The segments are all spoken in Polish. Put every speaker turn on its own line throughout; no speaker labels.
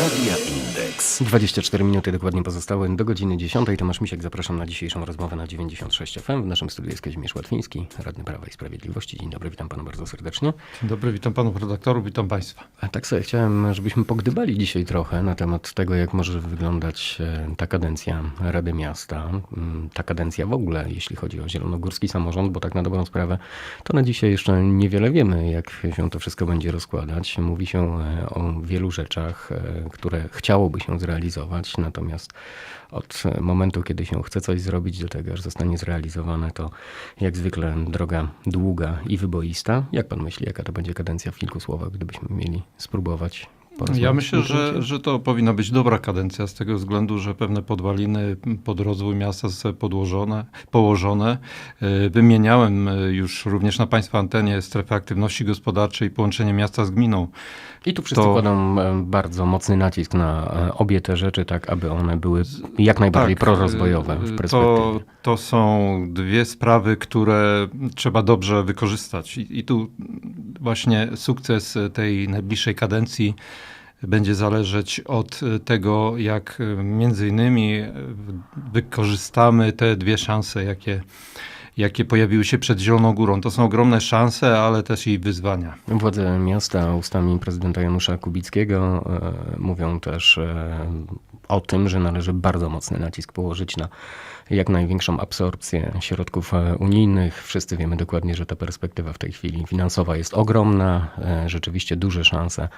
Radia Indeks.
24 minuty dokładnie pozostały do godziny 10. Tomasz Misiek, zapraszam na dzisiejszą rozmowę na 96 FM. W naszym studiu jest Kazimierz Łatwiński, radny Prawa i Sprawiedliwości. Dzień dobry, witam pana bardzo serdecznie.
Dzień dobry, witam panów redaktorów, witam państwa.
A tak sobie chciałem, żebyśmy pogdybali dzisiaj trochę na temat tego, jak może wyglądać e, ta kadencja Rady Miasta, mm, ta kadencja w ogóle, jeśli chodzi o zielonogórski samorząd, bo tak na dobrą sprawę, to na dzisiaj jeszcze niewiele wiemy, jak się to wszystko będzie rozkładać. Mówi się e, o wielu rzeczach, e, które chciałoby się zrealizować, natomiast od momentu, kiedy się chce coś zrobić do tego, aż zostanie zrealizowane, to jak zwykle droga długa i wyboista. Jak pan myśli, jaka to będzie kadencja w kilku słowach, gdybyśmy mieli spróbować?
Ja myślę, że, że to powinna być dobra kadencja z tego względu, że pewne podwaliny pod rozwój miasta zostały podłożone, położone. E, Wymieniałem e, już również na państwa antenie strefę aktywności gospodarczej i połączenie miasta z gminą.
I tu wszyscy
to-
kładą e, bardzo mocny nacisk na obie te rzeczy, tak aby one były jak najbardziej
Tak,
prorozwojowe w
To,
perspektywie.
to są dwie sprawy, które trzeba dobrze wykorzystać. I, I tu właśnie sukces tej najbliższej kadencji będzie zależeć od tego, jak między innymi wykorzystamy te dwie szanse, jakie, jakie pojawiły się przed Zieloną Górą. To są ogromne szanse, ale też i wyzwania.
Władze miasta ustami prezydenta Janusza Kubickiego e, mówią też e, o tym, że należy bardzo mocny nacisk położyć na jak największą absorpcję środków e, unijnych. Wszyscy wiemy dokładnie, że ta perspektywa w tej chwili finansowa jest ogromna. E, Rzeczywiście duże szanse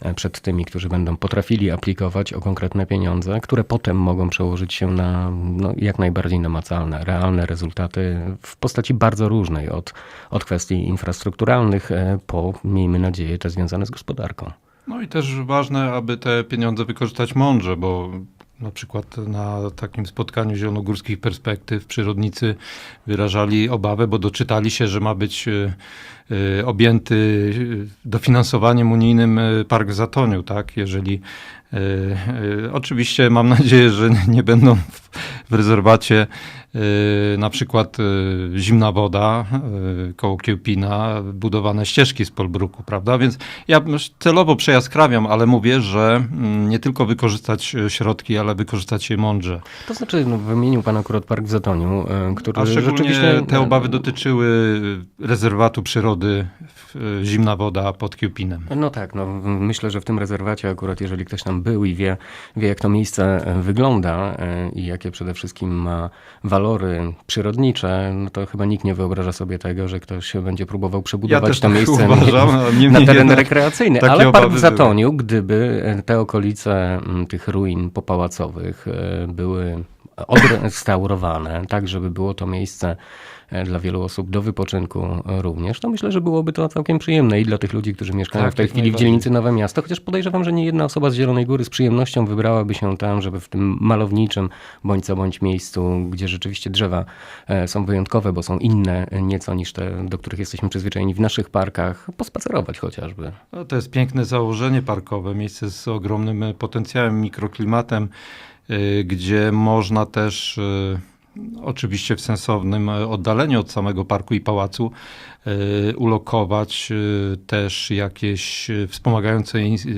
e, przed tymi, którzy będą potrafili aplikować o konkretne pieniądze, które potem mogą przełożyć się na no, jak najbardziej namacalne, realne rezultaty w postaci bardzo różnej, od, od kwestii infrastrukturalnych po, miejmy nadzieję, te związane z gospodarką.
No i też ważne, aby te pieniądze wykorzystać mądrze, bo na przykład na takim spotkaniu zielonogórskich perspektyw przyrodnicy wyrażali obawę, bo doczytali się, że ma być e, e, objęty e, dofinansowaniem unijnym park w Zatoniu, tak? Jeżeli oczywiście mam nadzieję, że nie będą w, w rezerwacie e, na przykład e, zimna woda e, koło Kiełpina, budowane ścieżki z Polbruku, prawda? Więc ja celowo przejaskrawiam, ale mówię, że mm, nie tylko wykorzystać środki, ale wykorzystać je mądrze.
To znaczy, no, wymienił pan akurat Park w Zatoniu, który
A szczególnie
rzeczywiście...
te obawy dotyczyły rezerwatu przyrody Zimna Woda pod Kiełpinem.
No tak, no, myślę, że w tym rezerwacie akurat, jeżeli ktoś tam był i wie, wie jak to miejsce wygląda i jakie przede wszystkim ma walory przyrodnicze, no to chyba nikt nie wyobraża sobie tego, że ktoś się będzie próbował przebudować
też
to
tak
miejsce
uważam, a niemniej
na teren rekreacyjny.
takie
Ale Park w Zatoniu, gdyby e, te okolice tych ruin popałacowych e, były odrestaurowane, tak żeby było to miejsce e, dla wielu osób do wypoczynku również, to myślę, że byłoby to całkiem przyjemne i dla tych ludzi, którzy mieszkają
Tak,
w tej chwili w dzielnicy Nowe Miasto, chociaż podejrzewam, że nie jedna osoba z Zielonej Góry z przyjemnością wybrałaby się tam, żeby w tym malowniczym bądź co bądź miejscu, gdzie rzeczywiście drzewa e, są wyjątkowe, bo są inne e, nieco niż te, do których jesteśmy przyzwyczajeni w naszych parkach, pospacerować chociażby.
No, to jest piękne założenie parkowe, miejsce z ogromnym e, potencjałem, mikroklimatem, gdzie można też oczywiście w sensownym oddaleniu od samego parku i pałacu ulokować też jakieś wspomagające ins-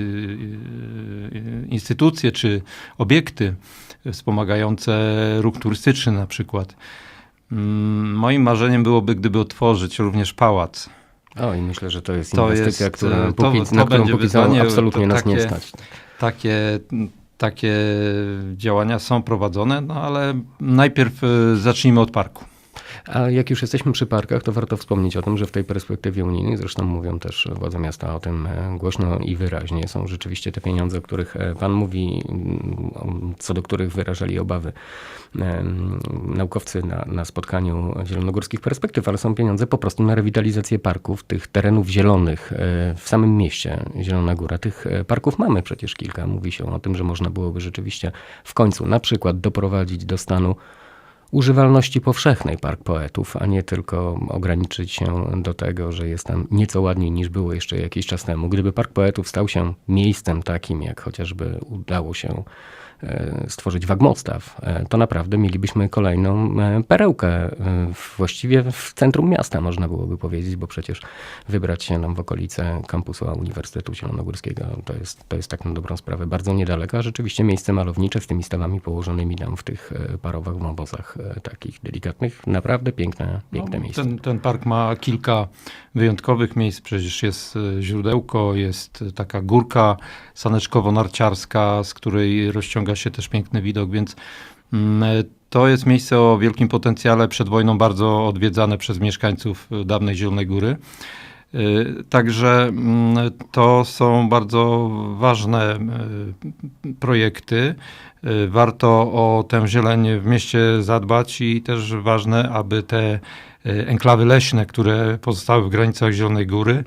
instytucje czy obiekty wspomagające ruch turystyczny na przykład. Mm, Moim marzeniem byłoby, gdyby otworzyć również pałac.
O, i myślę, że to jest
To
inwestycja,
jest,
która
e, to-
póki,
to
na którą póki co absolutnie nas nie
takie-
stać.
takie, takie działania są prowadzone, no ale najpierw y, zacznijmy od parku.
A jak już jesteśmy przy parkach, to warto wspomnieć o tym, że w tej perspektywie unijnej, zresztą mówią też władze miasta o tym e, głośno i wyraźnie, są rzeczywiście te pieniądze, o których e, pan mówi, mm, co do których wyrażali obawy em, naukowcy na, na spotkaniu zielonogórskich perspektyw, ale są pieniądze po prostu na rewitalizację parków, tych terenów zielonych e, w samym mieście Zielona Góra. Tych e, parków mamy przecież kilka. Mówi się o tym, że można byłoby rzeczywiście w końcu na przykład doprowadzić do stanu używalności powszechnej Park Poetów, a nie tylko ograniczyć się do tego, że jest tam nieco ładniej niż było jeszcze jakiś czas temu. Gdyby Park Poetów stał się miejscem takim, jak chociażby udało się stworzyć Wagmostaw, e, to naprawdę mielibyśmy kolejną e, perełkę e, w- właściwie w centrum miasta, można byłoby powiedzieć, bo przecież wybrać się nam w okolice kampusu Uniwersytetu Zielonogórskiego to jest, to jest tak na dobrą sprawę bardzo niedaleko, a rzeczywiście miejsce malownicze z tymi stawami położonymi tam w tych e, parowych wąwozach e, takich delikatnych, naprawdę piękne, piękne
No,
miejsce.
Ten, ten park ma kilka wyjątkowych miejsc. Przecież jest e, źródełko, jest e, taka górka saneczkowo-narciarska, z której rozciąga się też piękny widok, więc mm, to jest miejsce o wielkim potencjale. Przed wojną bardzo odwiedzane przez mieszkańców e, dawnej Zielonej Góry. E, Także mm, to są bardzo ważne e, projekty. Warto o tę zieleń w mieście zadbać i też ważne, aby te enklawy leśne, które pozostały w granicach Zielonej Góry,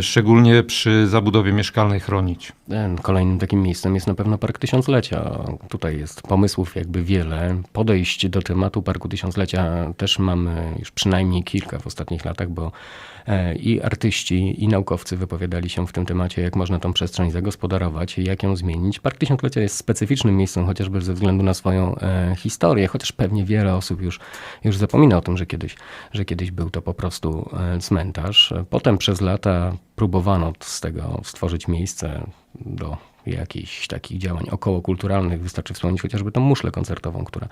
szczególnie przy zabudowie mieszkalnej chronić.
E, Kolejnym takim miejscem jest na pewno Park Tysiąclecia. Tutaj jest pomysłów jakby wiele. Podejść do tematu Parku Tysiąclecia też mamy już przynajmniej kilka w ostatnich latach, bo e, i artyści, i naukowcy wypowiadali się w tym temacie, jak można tą przestrzeń zagospodarować jak ją zmienić. Park Tysiąclecia jest specyficznym miejscem, chociażby ze względu na swoją e, historię, chociaż pewnie wiele osób już, już zapomina o tym, że kiedyś, że kiedyś był to po prostu e, cmentarz. Potem przez lata próbowano z tego stworzyć miejsce do jakichś takich działań okołokulturalnych. Wystarczy wspomnieć chociażby tą muszlę koncertową, która,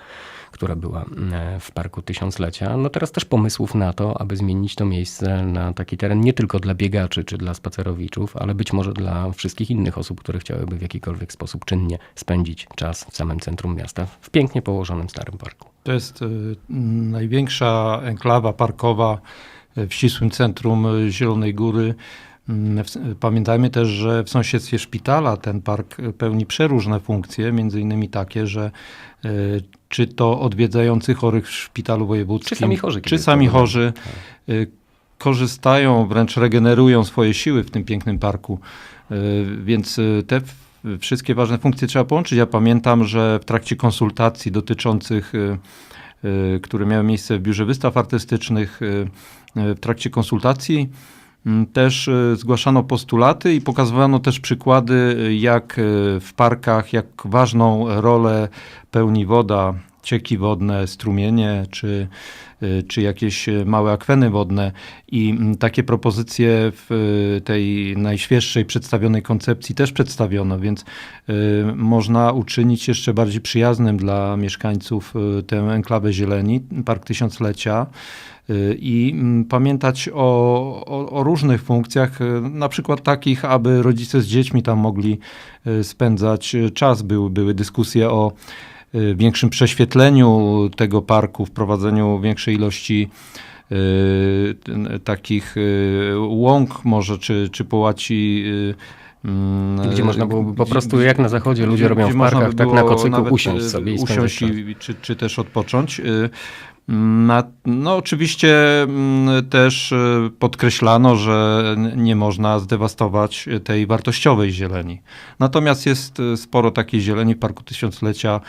która była e, w Parku Tysiąclecia. No teraz też pomysłów na to, aby zmienić to miejsce na taki teren nie tylko dla biegaczy czy dla spacerowiczów, ale być może dla wszystkich innych osób, które chciałyby w jakikolwiek sposób czynnie spędzić czas w samym centrum miasta, w pięknie położonym starym parku.
To jest m, największa enklawa parkowa e, w ścisłym centrum Zielonej Góry. Mm, Pamiętajmy też, że w sąsiedztwie szpitala ten park e, pełni przeróżne funkcje, między innymi takie, że e, czy to odwiedzający chorych w szpitalu wojewódzkim,
Czy sami chorzy,
czy sami chorzy e, korzystają, wręcz regenerują swoje siły w tym pięknym parku. Więc te wszystkie ważne funkcje trzeba połączyć. Ja pamiętam, że w trakcie konsultacji dotyczących, które miały miejsce w Biurze Wystaw Artystycznych, w trakcie konsultacji też e, zgłaszano postulaty i pokazywano też przykłady, e, jak e, w parkach, jak ważną rolę pełni woda, cieki wodne, strumienie czy, y, czy jakieś małe akweny wodne. I mm, takie propozycje w y, tej najświeższej przedstawionej koncepcji też przedstawiono, więc y, można uczynić jeszcze bardziej przyjaznym dla mieszkańców tę enklawę zieleni, Park Tysiąclecia i mm, pamiętać o, o, o różnych funkcjach, na przykład takich, aby rodzice z dziećmi tam mogli spędzać czas. Były, były dyskusje o większym prześwietleniu tego parku, wprowadzeniu większej ilości y, takich y, łąk może, czy, czy połaci. Mm,
Gdzie można byłoby po prostu, jak na zachodzie ludzie robią w parkach,
by
tak na kocyku usiąść
y,
sobie i
usiąść i, czy, czy też odpocząć. Y, Na, no oczywiście mm, też y, podkreślano, że nie można zdewastować tej wartościowej zieleni. Natomiast jest y, sporo takiej zieleni w Parku Tysiąclecia,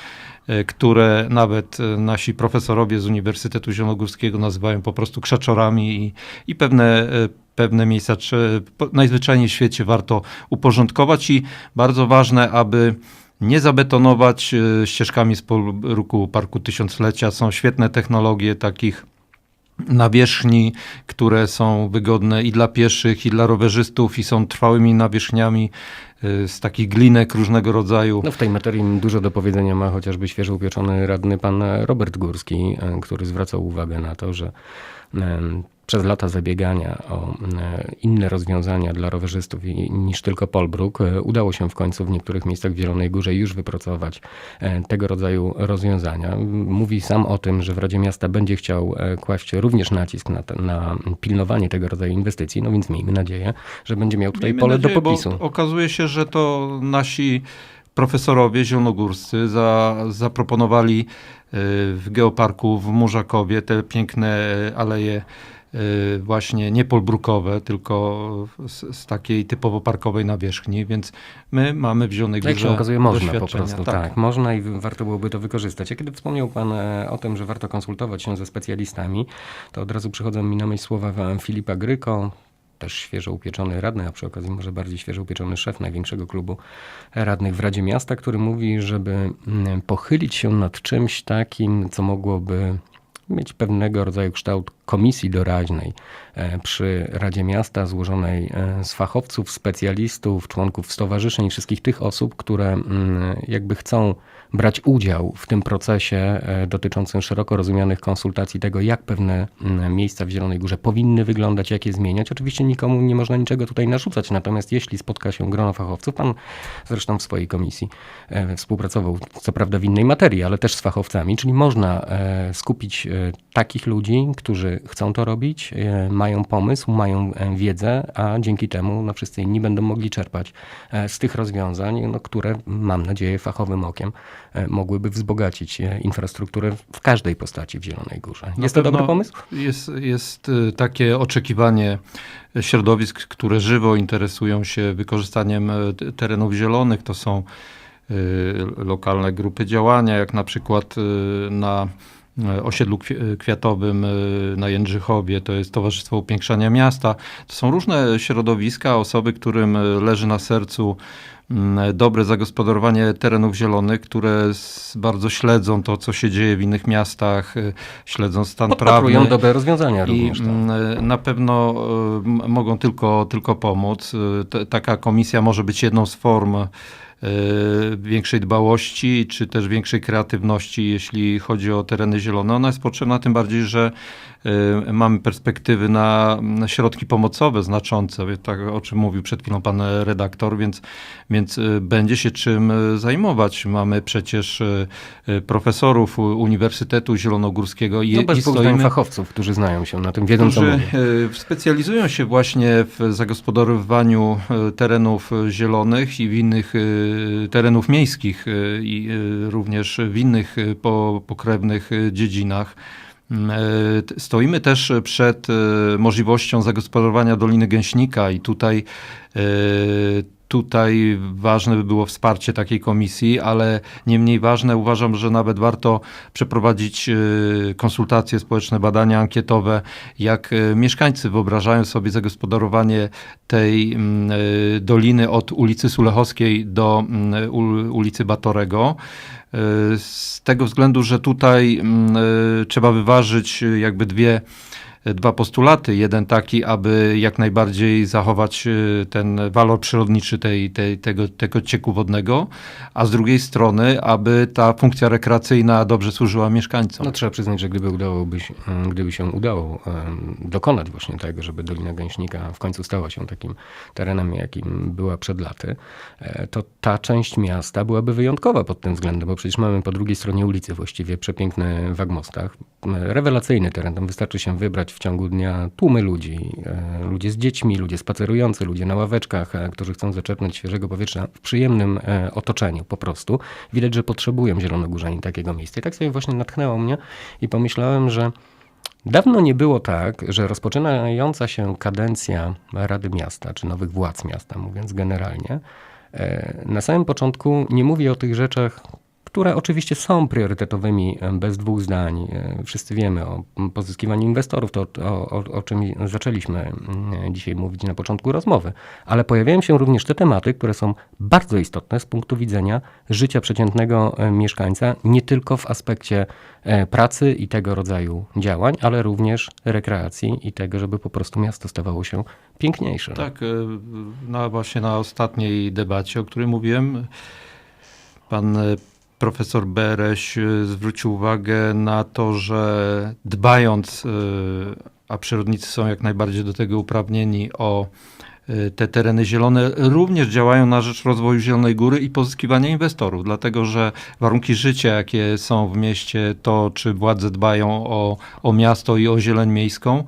które nawet nasi profesorowie z Uniwersytetu Zielonogórskiego nazywają po prostu krzaczorami i, i pewne pewne miejsca czy, najzwyczajniej w świecie warto uporządkować i bardzo ważne, aby nie zabetonować e, ścieżkami z ruku Parku Tysiąclecia. Są świetne technologie takich nawierzchni, które są wygodne i dla pieszych, i dla rowerzystów, i są trwałymi nawierzchniami e, z takich glinek różnego rodzaju.
No w tej materii dużo do powiedzenia ma chociażby świeżo upieczony radny pan Robert Górski, e, który zwracał uwagę na to, że przez lata zabiegania o e, inne rozwiązania dla rowerzystów niż tylko Polbruk, e, udało się w końcu w niektórych miejscach w Zielonej Górze już wypracować e, tego rodzaju rozwiązania. Mówi sam o tym, że w Radzie Miasta będzie chciał kłaść również nacisk na, te, na pilnowanie tego rodzaju inwestycji, no więc miejmy nadzieję, że będzie miał tutaj
Miejmy
pole
nadzieję,
do popisu.
Okazuje się, że to nasi profesorowie zielonogórscy za, zaproponowali w Geoparku w Murzakowie te piękne aleje właśnie nie polbrukowe, tylko z, z takiej typowo parkowej nawierzchni, więc my mamy w Zielonej
Jak się
Górze
okazuje, można po prostu, tak. Można i warto byłoby to wykorzystać. A kiedy wspomniał Pan e, o tym, że warto konsultować się ze specjalistami, to od razu przychodzą mi na myśl słowa Filipa Gryko, też świeżo upieczony radny, a przy okazji może bardziej świeżo upieczony szef największego klubu radnych w Radzie Miasta, który mówi, żeby mm, pochylić się nad czymś takim, co mogłoby mieć pewnego rodzaju kształt komisji doraźnej e, przy Radzie Miasta, złożonej e, z fachowców, specjalistów, członków stowarzyszeń wszystkich tych osób, które mm, jakby chcą brać udział w tym procesie e, dotyczącym szeroko rozumianych konsultacji tego, jak pewne mm, miejsca w Zielonej Górze powinny wyglądać, jak je zmieniać. Oczywiście nikomu nie można niczego tutaj narzucać, natomiast jeśli spotka się grono fachowców, pan zresztą w swojej komisji współpracował, co prawda w innej materii, ale też z fachowcami, czyli można skupić takich ludzi, którzy chcą to robić, e, mają pomysł, mają e, wiedzę, a dzięki temu no, wszyscy inni będą mogli czerpać e, z tych rozwiązań, no, które mam nadzieję fachowym okiem mogłyby wzbogacić infrastrukturę w każdej postaci w Zielonej Górze. Jest to dobry pomysł?
Jest, jest takie oczekiwanie środowisk, które żywo interesują się wykorzystaniem terenów zielonych. To są lokalne grupy działania, jak na przykład na osiedlu kwi- kwiatowym y, na Jędrzychowie, to jest Towarzystwo Upiększania Miasta. To są różne środowiska, osoby, którym leży na sercu mm, dobre zagospodarowanie terenów zielonych, które bardzo śledzą to, co się dzieje w innych miastach, śledzą stan
Podpatrują
prawny.
dobre rozwiązania
I
również. tak.
mm, na pewno mogą tylko, tylko pomóc. Taka komisja może być jedną z form większej dbałości, czy też większej kreatywności, jeśli chodzi o tereny zielone. Ona jest potrzebna tym bardziej, że y, mamy perspektywy na, środki pomocowe znaczące, tak o czym mówił przed chwilą pan redaktor, więc, więc y, będzie się czym y, zajmować. Mamy przecież y, y, profesorów Uniwersytetu Zielonogórskiego i,
No
i
bez zdań
stoimy
fachowców, którzy znają się na tym, wiedzą
którzy specjalizują się właśnie w zagospodarowywaniu e, terenów zielonych i w innych terenów miejskich e, i e, również w innych po, pokrewnych dziedzinach. Mm, Stoimy też przed możliwością zagospodarowania Doliny Gęśnika i tutaj Tutaj ważne by było wsparcie takiej komisji, ale nie mniej ważne uważam, że nawet warto przeprowadzić e, konsultacje społeczne, badania ankietowe, jak e, mieszkańcy wyobrażają sobie zagospodarowanie tej mm, e, doliny od ulicy Sulechowskiej do mm, ul- ulicy Batorego. Z tego względu, że tutaj mm, trzeba wyważyć jakby dwie dwa postulaty. Jeden taki, aby jak najbardziej zachować e, ten walor przyrodniczy tej, tej, tego, tego cieku wodnego, a z drugiej strony, aby ta funkcja rekreacyjna dobrze służyła mieszkańcom.
No trzeba przyznać, że gdyby, udałoby się, em, gdyby się udało dokonać właśnie tego, żeby Dolina Gęśnika w końcu stała się takim terenem, jakim była przed laty, e, to ta część miasta byłaby wyjątkowa pod tym względem, bo przecież mamy po drugiej stronie ulicy właściwie przepiękny Wagmostach. Rewelacyjny teren, tam wystarczy się wybrać w ciągu dnia tłumy ludzi, e, ludzie z dziećmi, ludzie spacerujący, ludzie na ławeczkach, e, którzy chcą zaczerpnąć świeżego powietrza w przyjemnym e, otoczeniu po prostu. Widać, że potrzebują zielonogórzani takiego miejsca. I tak sobie właśnie natchnęło mnie i pomyślałem, że Dawno nie było tak, że rozpoczynająca się kadencja Rady Miasta, czy nowych władz miasta, mówiąc generalnie, na samym początku nie mówi o tych rzeczach, które oczywiście są priorytetowymi e, bez dwóch zdań. E, Wszyscy wiemy o pozyskiwaniu inwestorów, to o, o, o czym zaczęliśmy dzisiaj mówić na początku rozmowy. Ale pojawiają się również te tematy, które są bardzo istotne z punktu widzenia życia przeciętnego e, mieszkańca, nie tylko w aspekcie pracy i tego rodzaju działań, ale również rekreacji i tego, żeby po prostu miasto stawało się piękniejsze.
Tak, na, właśnie na ostatniej debacie, o której mówiłem, pan profesor Bereś e, zwrócił uwagę na to, że dbając, e, a przyrodnicy są jak najbardziej do tego uprawnieni o e, te tereny zielone, również działają na rzecz rozwoju Zielonej Góry i pozyskiwania inwestorów, dlatego że warunki życia, jakie są w mieście, to czy władze dbają o, o miasto i o zieleń miejską, y,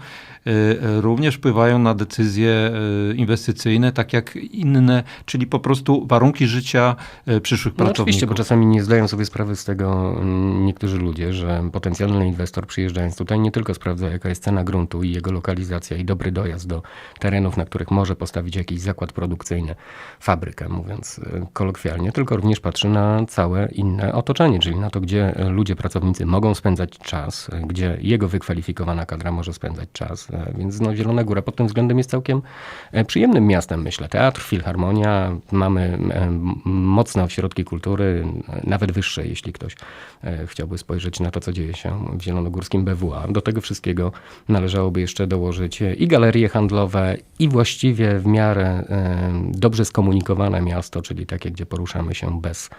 również wpływają na decyzje y, inwestycyjne, tak jak inne, czyli po prostu warunki życia y, przyszłych
No
pracowników.
oczywiście, bo czasami nie zdają sobie sprawy z tego mm, niektórzy ludzie, że potencjalny inwestor przyjeżdżając tutaj nie tylko sprawdza jaka jest cena gruntu i jego lokalizacja i dobry dojazd do terenów, na których może postawić jakiś zakład produkcyjny, fabrykę mówiąc kolokwialnie, tylko również patrzy na całe inne otoczenie, czyli na to, gdzie ludzie, pracownicy mogą spędzać czas, gdzie jego wykwalifikowana kadra może spędzać czas. E, Więc no, Zielona Góra pod tym względem jest całkiem e, przyjemnym miastem, myślę. Teatr, filharmonia, mamy e, mocne ośrodki kultury, nawet wyższe, jeśli ktoś chciałby spojrzeć na to, co dzieje się w zielonogórskim BWA. Do tego wszystkiego należałoby jeszcze dołożyć i galerie handlowe, i właściwie w miarę dobrze skomunikowane miasto, czyli takie, gdzie poruszamy się bez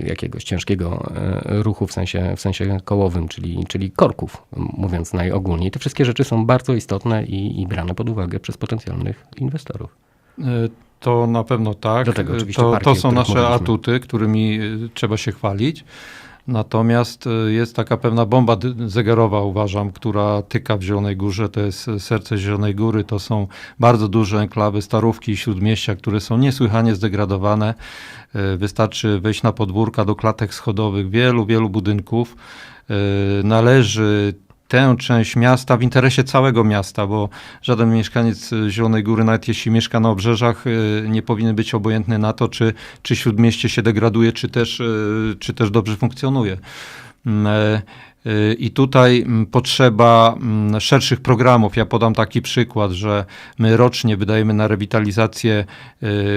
jakiegoś ciężkiego e, ruchu w sensie, w sensie kołowym, czyli, czyli korków, mówiąc najogólniej. Te wszystkie rzeczy są bardzo istotne i, i brane pod uwagę przez potencjalnych inwestorów.
Y, To na pewno tak. To, to są nasze
mówiliśmy.
atuty, którymi y, trzeba się chwalić. Natomiast y, jest taka pewna bomba zegarowa, uważam, która tyka w Zielonej Górze. To jest y, serce Zielonej Góry. To są bardzo duże enklawy, starówki i śródmieścia, które są niesłychanie zdegradowane. Y, Wystarczy wejść na podwórka do klatek schodowych wielu, wielu budynków. Należy tę część miasta w interesie całego miasta, bo żaden mieszkaniec Zielonej Góry, nawet jeśli mieszka na obrzeżach, y, nie powinien być obojętny na to, czy, czy śródmieście się degraduje, czy też, y, czy też dobrze funkcjonuje. Mm, e, I tutaj mm, potrzeba mm, szerszych programów. Ja podam taki przykład, że my rocznie wydajemy na rewitalizację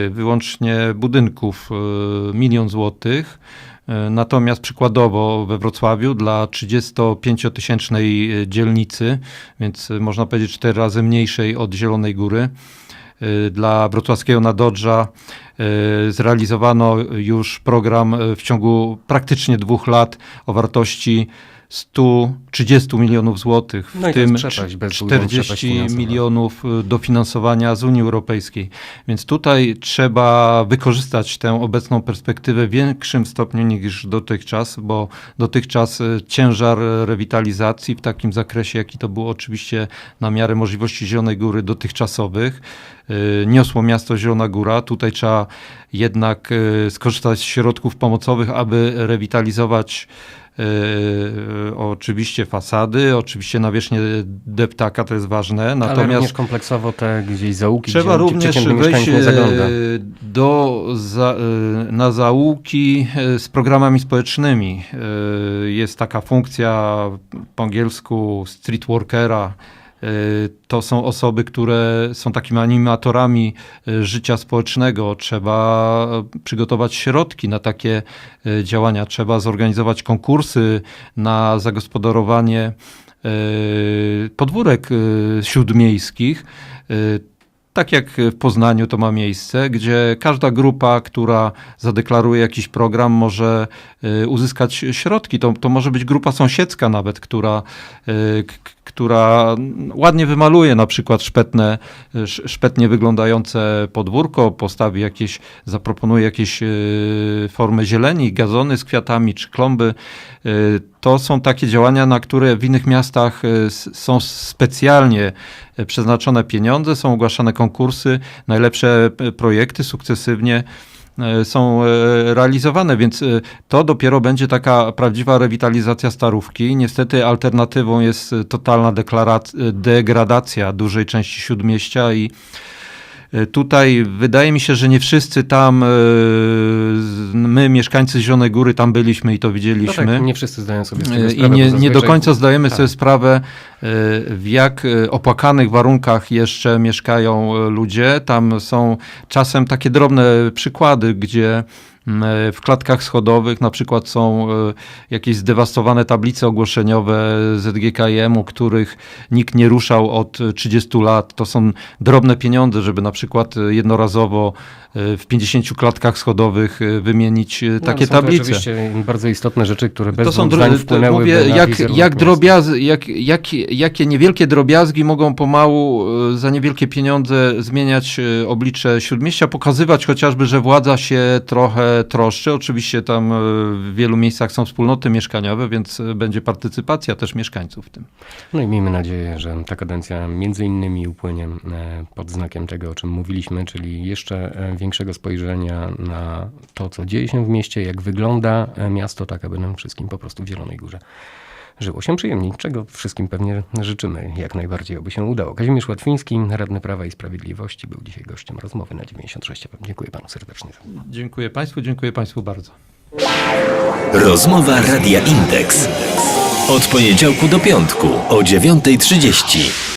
wyłącznie budynków milion złotych. Y, Natomiast przykładowo we Wrocławiu dla 35-tysięcznej dzielnicy, więc y, można powiedzieć cztery razy mniejszej od Zielonej Góry, dla wrocławskiego Nadodrza zrealizowano już program w ciągu praktycznie dwóch lat o wartości 130 milionów złotych, w
No
tym
przepaść, bezwzględną przepaść
40
finansową.
milionów y, dofinansowania z Unii Europejskiej. Więc tutaj trzeba wykorzystać tę obecną perspektywę w większym stopniu niż dotychczas, bo dotychczas y, ciężar rewitalizacji w takim zakresie, jaki to było oczywiście na miarę możliwości Zielonej Góry dotychczasowych, y, niosło miasto Zielona Góra. Tutaj trzeba jednak y, skorzystać z środków pomocowych, aby rewitalizować y, oczywiście fasady, oczywiście nawierzchnię deptaka, to jest ważne,
Ale również
natomiast
kompleksowo te gdzieś zaułki,
trzeba
gdzie,
również wejść e, do, za, e, na zaułki e, z programami społecznymi. E, Jest taka funkcja po angielsku street workera, E, To są osoby, które są takimi animatorami e, życia społecznego. Trzeba przygotować środki na takie działania. Trzeba zorganizować konkursy na zagospodarowanie podwórek śródmiejskich. Tak jak w Poznaniu to ma miejsce, gdzie każda grupa, która zadeklaruje jakiś program, może uzyskać środki. To, to może być grupa sąsiedzka nawet, która, która ładnie wymaluje na przykład szpetne, sz- szpetnie wyglądające podwórko, postawi jakieś, zaproponuje jakieś e, formę zieleni, gazony z kwiatami czy klomby. E, To są takie działania, na które w innych miastach e, są specjalnie przeznaczone pieniądze, są ogłaszane konkursy, najlepsze projekty sukcesywnie są e, realizowane, więc e, to dopiero będzie taka prawdziwa rewitalizacja starówki. Niestety alternatywą jest e, totalna e, degradacja dużej części śródmieścia i e, Tutaj wydaje mi się, że nie wszyscy tam, e, my mieszkańcy Zielonej Góry tam byliśmy i to
No
widzieliśmy.
tak, nie wszyscy zdają sobie z tego
E,
sprawę.
I nie,
bo
nie do
zazwyczaj-
końca zdajemy
tak.
sobie sprawę, e, w jak e, opłakanych warunkach jeszcze mieszkają e, ludzie. Tam są czasem takie drobne przykłady, gdzie e, w klatkach schodowych na przykład są e, jakieś zdewastowane tablice ogłoszeniowe ZGKM-u, których nikt nie ruszał od e, 30 lat. To są drobne pieniądze, żeby na przykład e, jednorazowo e, w 50 klatkach schodowych e, wymienić e,
No,
takie
są to
tablice.
oczywiście bardzo istotne rzeczy, które bez
To są dro- to
wpłynęłyby
mówię, jak, jak drobiaz, jak, jak, jakie niewielkie drobiazgi mogą pomału e, za niewielkie pieniądze zmieniać e, oblicze Śródmieścia, pokazywać chociażby, że władza się trochę troszczy. Oczywiście tam e, w wielu miejscach są wspólnoty mieszkaniowe, więc e, będzie partycypacja też mieszkańców w tym.
No i miejmy nadzieję, że ta kadencja między innymi upłynie e, pod znakiem tego, o czym mówiliśmy, czyli jeszcze większego spojrzenia na to, co dzieje się w mieście, jak wygląda miasto, tak aby nam wszystkim po prostu w Zielonej Górze żyło się przyjemniej, czego wszystkim pewnie życzymy jak najbardziej, oby się udało. Kazimierz Łatwiński, radny Prawa i Sprawiedliwości, był dzisiaj gościem rozmowy na 96. Dziękuję panu serdecznie.
Dziękuję Państwu, dziękuję Państwu bardzo.
Rozmowa Radia Indeks. Od poniedziałku do piątku o 9.30.